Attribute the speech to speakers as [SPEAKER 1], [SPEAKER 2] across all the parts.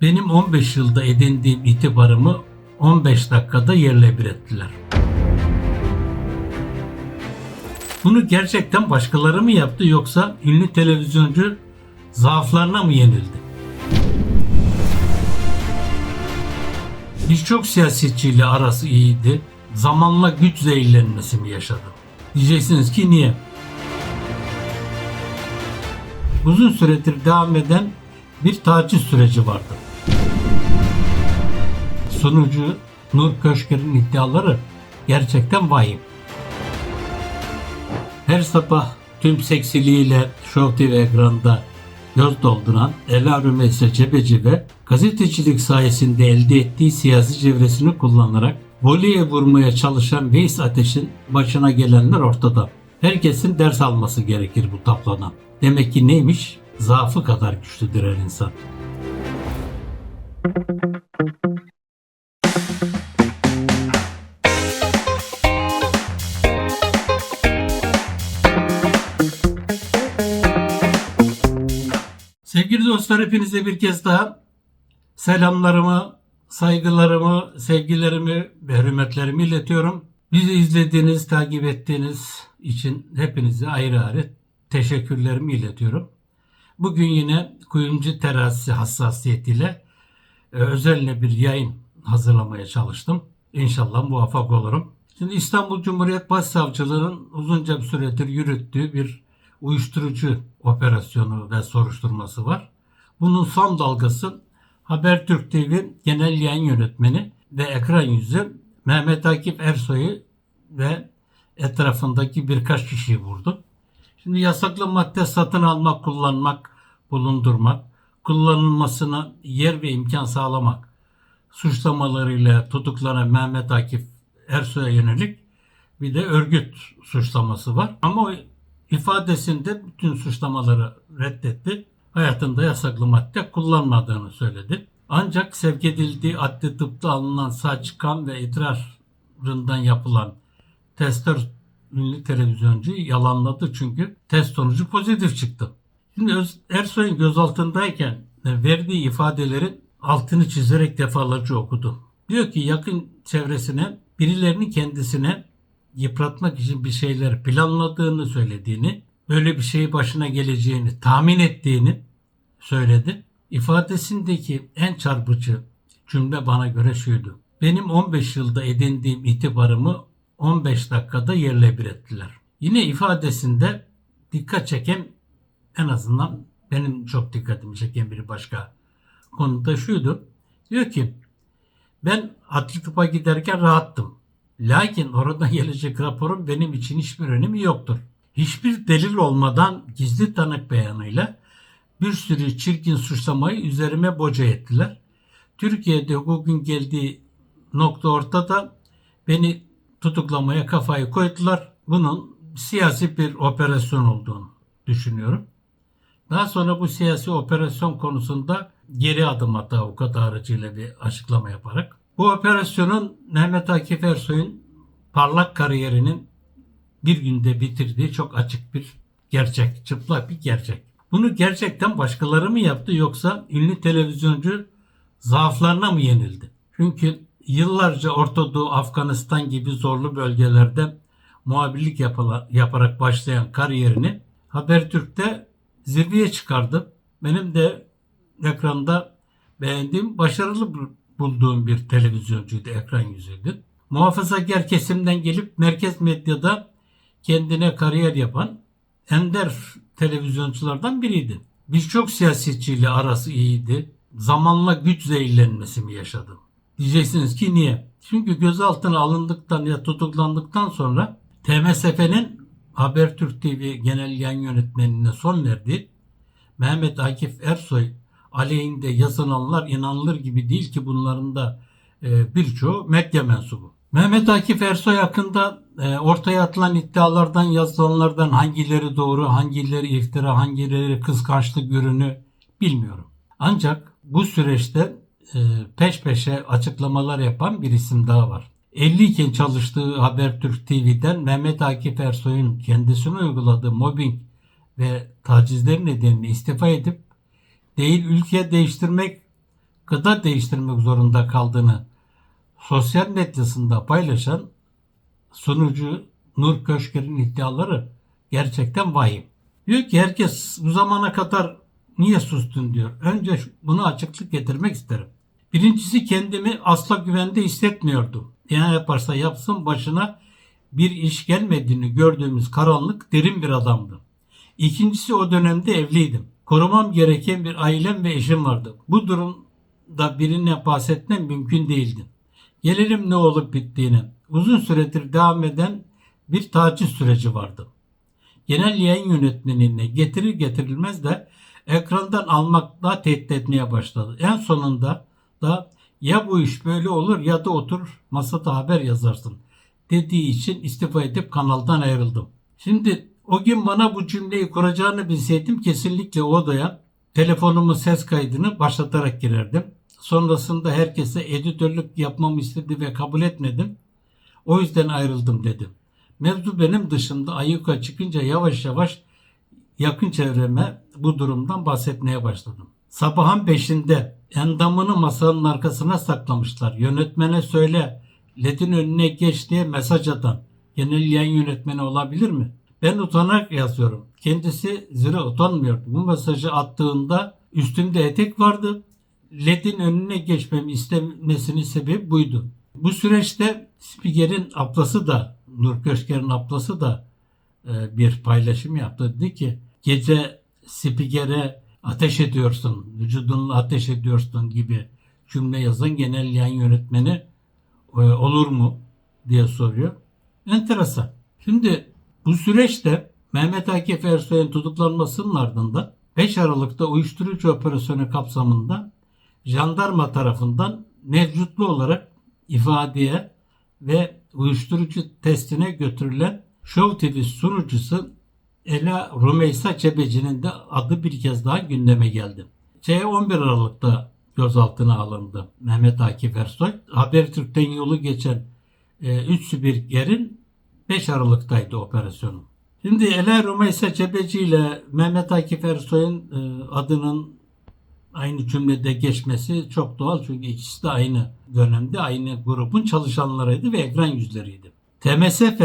[SPEAKER 1] Benim 15 yılda edindiğim itibarımı 15 dakikada yerle bir ettiler. Bunu gerçekten başkaları mı yaptı yoksa ünlü televizyoncu zaaflarına mı yenildi? Birçok siyasetçiyle arası iyiydi. Zamanla güç zehirlenmesi mi yaşadı? Diyeceksiniz ki niye? Uzun süredir devam eden bir taciz süreci vardı. Sonucu Nur Köşker'in iddiaları gerçekten vahim. Her sabah tüm seksiliğiyle Show TV ekranında göz dolduran Ela Rümeysa Cebeci ve gazetecilik sayesinde elde ettiği siyasi çevresini kullanarak voleye vurmaya çalışan Veys Ateş'in başına gelenler ortada. Herkesin ders alması gerekir bu tablodan. Demek ki neymiş? Zaafı kadar güçlüdür her insan. Sevgili dostlar hepinize bir kez daha selamlarımı, saygılarımı, sevgilerimi ve hürmetlerimi iletiyorum. Bizi izlediğiniz, takip ettiğiniz için hepinize ayrı ayrı teşekkürlerimi iletiyorum. Bugün yine kuyumcu terazisi hassasiyetiyle e, özenle bir yayın hazırlamaya çalıştım. İnşallah muvaffak olurum. Şimdi İstanbul Cumhuriyet Başsavcılığı'nın uzunca bir süredir yürüttüğü bir uyuşturucu operasyonu ve soruşturması var. Bunun son dalgası Habertürk TV Genel Yayın Yönetmeni ve ekran yüzü Mehmet Akif Ersoy'u ve etrafındaki birkaç kişiyi vurdu. Şimdi yasaklı madde satın almak, kullanmak, bulundurmak, kullanılmasına yer ve imkan sağlamak suçlamalarıyla tutuklanan Mehmet Akif Ersoy'a yönelik bir de örgüt suçlaması var. Ama o ifadesinde bütün suçlamaları reddetti. Hayatında yasaklı madde kullanmadığını söyledi. Ancak sevk edildiği adli tıpta alınan saç, kan ve idrarından yapılan testler ünlü televizyoncuyu yalanladı çünkü test sonucu pozitif çıktı. Şimdi Ersoy'un gözaltındayken verdiği ifadelerin altını çizerek defalarca okudu. Diyor ki yakın çevresine birilerinin kendisine yıpratmak için bir şeyler planladığını söylediğini, böyle bir şey başına geleceğini tahmin ettiğini söyledi. İfadesindeki en çarpıcı cümle bana göre şuydu. Benim 15 yılda edindiğim itibarımı 15 dakikada yerle bir ettiler. Yine ifadesinde dikkat çeken en azından benim çok dikkatimi çeken bir başka konuda şuydu. Diyor ki ben tıpa giderken rahattım. Lakin oradan gelecek raporun benim için hiçbir önemi yoktur. Hiçbir delil olmadan gizli tanık beyanıyla bir sürü çirkin suçlamayı üzerime boca ettiler. Türkiye'de hukukun geldiği nokta ortada. Beni tutuklamaya kafayı koydular. Bunun siyasi bir operasyon olduğunu düşünüyorum. Daha sonra bu siyasi operasyon konusunda geri adım attı avukat aracıyla bir açıklama yaparak. Bu operasyonun Mehmet Akif Ersoy'un parlak kariyerinin bir günde bitirdiği çok açık bir gerçek, çıplak bir gerçek. Bunu gerçekten başkaları mı yaptı yoksa ünlü televizyoncu zaaflarına mı yenildi? Çünkü yıllarca Orta Afganistan gibi zorlu bölgelerde muhabirlik yapala- yaparak başlayan kariyerini Habertürk'te zirveye çıkardı. Benim de ekranda beğendiğim, başarılı bul- bulduğum bir televizyoncuydu, ekran yüzüydü. Muhafazakar kesimden gelip merkez medyada kendine kariyer yapan ender televizyonculardan biriydi. Birçok siyasetçiyle arası iyiydi. Zamanla güç zehirlenmesi mi yaşadı? Diyeceksiniz ki niye? Çünkü gözaltına alındıktan ya tutuklandıktan sonra TMSF'nin Habertürk TV Genel Yayın Yönetmenine son verdiği Mehmet Akif Ersoy aleyhinde yazılanlar inanılır gibi değil ki bunların da e, birçoğu medya mensubu. Mehmet Akif Ersoy hakkında e, ortaya atılan iddialardan yazılanlardan hangileri doğru, hangileri iftira, hangileri kıskançlık ürünü bilmiyorum. Ancak bu süreçte e, peş peşe açıklamalar yapan bir isim daha var. 50 iken çalıştığı Habertürk TV'den Mehmet Akif Ersoy'un kendisine uyguladığı mobbing ve tacizler nedeniyle istifa edip değil ülke değiştirmek gıda değiştirmek zorunda kaldığını sosyal medyasında paylaşan sunucu Nur Köşker'in iddiaları gerçekten vahim. Diyor ki herkes bu zamana kadar niye sustun diyor. Önce bunu açıklık getirmek isterim. Birincisi kendimi asla güvende hissetmiyordum. Ne yaparsa yapsın başına bir iş gelmediğini gördüğümüz karanlık derin bir adamdı. İkincisi o dönemde evliydim. Korumam gereken bir ailem ve eşim vardı. Bu durumda birine bahsetmem mümkün değildi. Gelelim ne olup bittiğine. Uzun süredir devam eden bir taciz süreci vardı. Genel yayın yönetmenine getirir getirilmez de ekrandan almakla tehdit etmeye başladı. En sonunda da ya bu iş böyle olur ya da otur masada haber yazarsın dediği için istifa edip kanaldan ayrıldım. Şimdi o gün bana bu cümleyi kuracağını bilseydim kesinlikle o odaya telefonumun ses kaydını başlatarak girerdim. Sonrasında herkese editörlük yapmamı istedi ve kabul etmedim. O yüzden ayrıldım dedim. Mevzu benim dışında ayyuka çıkınca yavaş yavaş yakın çevreme bu durumdan bahsetmeye başladım. Sabahın beşinde endamını masanın arkasına saklamışlar. Yönetmene söyle, ledin önüne geç diye mesaj atan genel yayın yönetmeni olabilir mi? Ben utanarak yazıyorum. Kendisi zira utanmıyordu. Bu mesajı attığında üstümde etek vardı. LED'in önüne geçmemi istemesinin sebebi buydu. Bu süreçte Spiker'in ablası da, Nur Köşker'in ablası da e, bir paylaşım yaptı. Dedi ki gece Spiker'e ateş ediyorsun, vücudunla ateş ediyorsun gibi cümle yazan genel yayın yönetmeni e, olur mu diye soruyor. Enteresan. Şimdi bu süreçte Mehmet Akif Ersoy'un tutuklanmasının ardından 5 Aralık'ta uyuşturucu operasyonu kapsamında jandarma tarafından mevcutlu olarak ifadeye ve uyuşturucu testine götürülen Show TV sunucusu Ela Rumeysa Çebeci'nin de adı bir kez daha gündeme geldi. C 11 Aralık'ta gözaltına alındı Mehmet Akif Ersoy. Habertürk'ten yolu geçen 3 Sübirger'in 5 Aralık'taydı operasyonu. Şimdi Ela Rumeysa Çebeci ile Mehmet Akif Ersoy'un e, adının aynı cümlede geçmesi çok doğal çünkü ikisi de aynı dönemde aynı grubun çalışanlarıydı ve ekran yüzleriydi. TMSF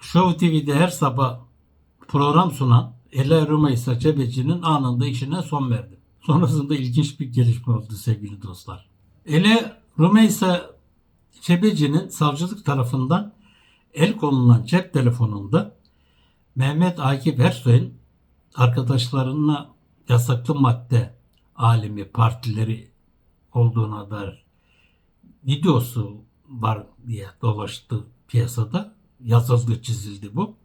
[SPEAKER 1] Show TV'de her sabah program sunan Ela Rumeysa Çebeci'nin anında işine son verdi. Sonrasında ilginç bir gelişme oldu sevgili dostlar. Ela Rumeysa Çebeci'nin savcılık tarafından el konulan cep telefonunda Mehmet Akif Ersoy'un arkadaşlarına yasaklı madde alimi partileri olduğuna dair videosu var diye dolaştı piyasada. Yazıldı çizildi bu.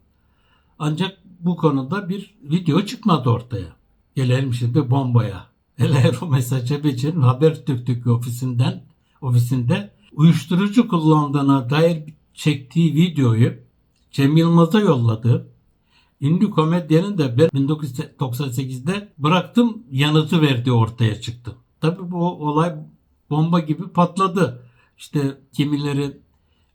[SPEAKER 1] Ancak bu konuda bir video çıkmadı ortaya. Gelelim şimdi bombaya. Hele Rumeysa Çebeci'nin Habertürk'teki ofisinden ofisinde uyuşturucu kullandığına dair çektiği videoyu Cem Yılmaz'a yolladı. Ünlü komedyenin de ben 1998'de bıraktım yanıtı verdiği ortaya çıktı. Tabii bu olay bomba gibi patladı. İşte kimileri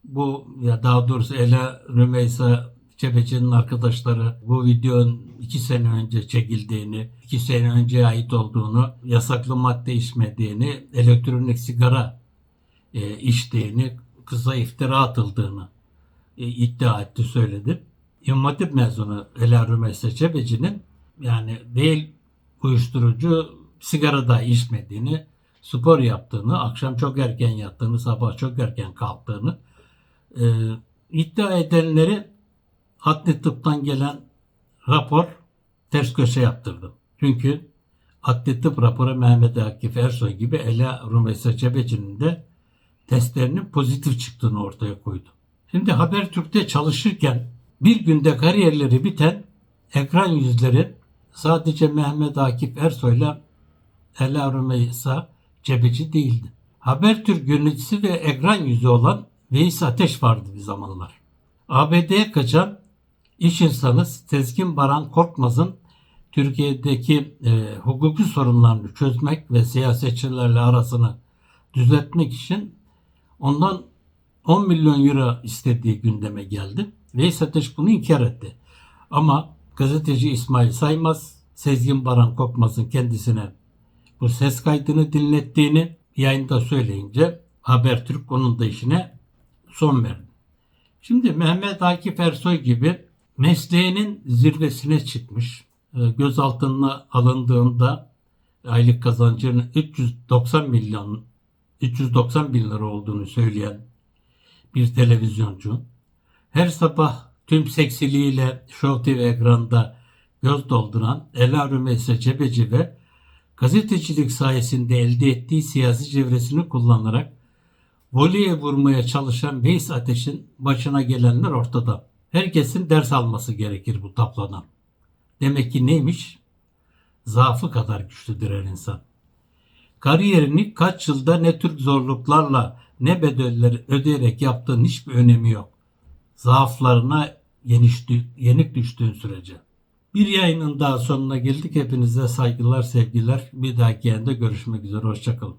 [SPEAKER 1] bu ya daha doğrusu Ela Rümeysa Çepeci'nin arkadaşları bu videonun iki sene önce çekildiğini, iki sene önceye ait olduğunu, yasaklı madde içmediğini, elektronik sigara e, içtiğini, kıza iftira atıldığını e, iddia etti, söyledi. İmam Hatip mezunu Ela Rümeysa Çepeci'nin yani değil uyuşturucu sigara da içmediğini, spor yaptığını, akşam çok erken yattığını, sabah çok erken kalktığını e, iddia edenleri adli tıptan gelen rapor ters köşe yaptırdı. Çünkü adli tıp raporu Mehmet Akif Ersoy gibi Ela Rumeysa Çebeci'nin de testlerinin pozitif çıktığını ortaya koydu. Şimdi Habertürk'te çalışırken bir günde kariyerleri biten ekran yüzleri sadece Mehmet Akif Ersoy'la Ela Rumeysa Cebeci değildi. Habertürk yöneticisi ve ekran yüzü olan Veys Ateş vardı bir zamanlar. ABD'ye kaçan iş insanı Sezgin Baran Korkmaz'ın Türkiye'deki e, hukuki sorunlarını çözmek ve siyasetçilerle arasını düzeltmek için ondan 10 milyon euro istediği gündeme geldi. Veys Ateş bunu inkar etti. Ama gazeteci İsmail Saymaz, Sezgin Baran Korkmaz'ın kendisine bu ses kaydını dinlettiğini, yayında söyleyince Habertürk onun da işine son verdi. Şimdi Mehmet Akif Ersoy gibi mesleğinin zirvesine çıkmış. E, Gözaltına alındığında aylık kazancının 390 milyon 390 bin lira olduğunu söyleyen bir televizyoncu. Her sabah tüm seksiliğiyle Show TV ekranında göz dolduran Ela Rümeysa Cebeci ve gazetecilik sayesinde elde ettiği siyasi çevresini kullanarak voleye vurmaya çalışan Veys Ateş'in başına gelenler ortada. Herkesin ders alması gerekir bu tablodan. Demek ki neymiş? Zaafı kadar güçlüdür her insan. Kariyerini kaç yılda ne tür zorluklarla ne bedeller ödeyerek yaptığın hiçbir önemi yok. Zaaflarına yenik düştüğün sürece. Bir yayının daha sonuna geldik. Hepinize saygılar, sevgiler. Bir dahaki yayında görüşmek üzere. Hoşçakalın.